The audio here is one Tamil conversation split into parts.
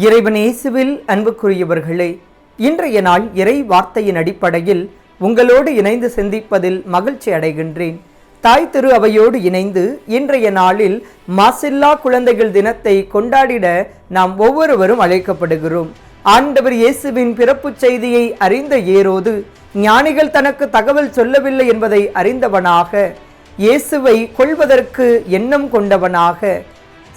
இறைவன் இயேசுவில் அன்புக்குரியவர்களே இன்றைய நாள் இறை வார்த்தையின் அடிப்படையில் உங்களோடு இணைந்து சிந்திப்பதில் மகிழ்ச்சி அடைகின்றேன். தாய் திரு அவையோடு இணைந்து இன்றைய நாளில் மாசில்லா குழந்தைகள் தினத்தை கொண்டாடிட நாம் ஒவ்வொருவரும் அழைக்கப்படுகிறோம். ஆண்டவர் இயேசுவின் பிறப்புச் செய்தியை அறிந்த ஏரோது ஞானிகள் தனக்கு தகவல் சொல்லவில்லை என்பதை அறிந்தவனாக இயேசுவை கொள்வதற்கு எண்ணம் கொண்டவனாக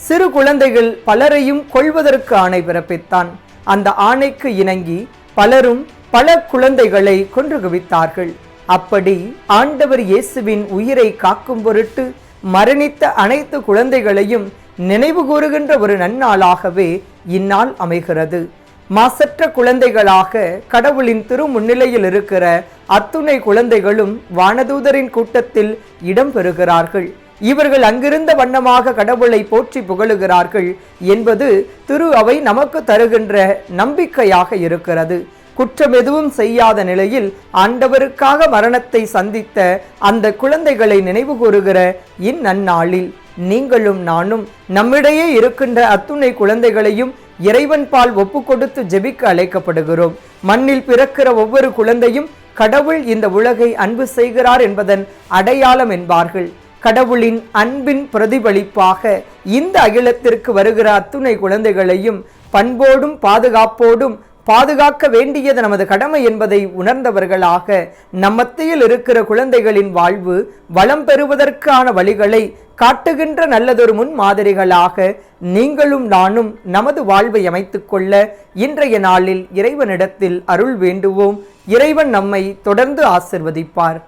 சிறு குழந்தைகள் பலரையும் கொள்வதற்கு ஆணை பிறப்பித்தான். அந்த ஆணைக்கு இணங்கி பலரும் பல குழந்தைகளை கொன்று குவித்தார்கள். அப்படி ஆண்டவர் இயேசுவின் உயிரை காக்கும் பொருட்டு மரணித்த அனைத்து குழந்தைகளையும் நினைவு கூறுகின்ற ஒரு நன்னாளாகவே இந்நாள் அமைகிறது. மாசற்ற குழந்தைகளாக கடவுளின் திரு முன்னிலையில் இருக்கிற அத்துணை குழந்தைகளும் வானதூதரின் கூட்டத்தில் இடம் பெறுகிறார்கள். இவர்கள் அங்கிருந்த வண்ணமாக கடவுளை போற்றி புகழுகிறார்கள் என்பது திரு அவை நமக்கு தருகின்ற நம்பிக்கையாக இருக்கிறது. குற்றம் எதுவும் செய்யாத நிலையில் ஆண்டவருக்காக மரணத்தை சந்தித்த அந்த குழந்தைகளை நினைவு கூறுகிற இந்நன்னாளில் நீங்களும் நானும் நம்மிடையே இருக்கின்ற அத்துணை குழந்தைகளையும் இறைவன் பால் ஒப்பு கொடுத்து ஜெபிக்க அழைக்கப்படுகிறோம். மண்ணில் பிறக்கிற ஒவ்வொரு குழந்தையும் கடவுள் இந்த உலகை அன்பு செய்கிறார் என்பதன் அடையாளம் என்பார்கள். கடவுளின் அன்பின் பிரதிபலிப்பாக இந்த அகிலத்திற்கு வருகிற அத்துணை குழந்தைகளையும் பண்போடும் பாதுகாப்போடும் பாதுகாக்க வேண்டியது நமது கடமை என்பதை உணர்ந்தவர்களாக நம்மத்தியில் இருக்கிற குழந்தைகளின் வாழ்வு வளம் பெறுவதற்கான வழிகளை காட்டுகின்ற நல்லதொரு முன் மாதிரிகளாக நீங்களும் நானும் நமது வாழ்வை அமைத்துக்கொள்ள இன்றைய நாளில் இறைவனிடத்தில் அருள் வேண்டுவோம். இறைவன் நம்மை தொடர்ந்து ஆசிர்வதிப்பார்.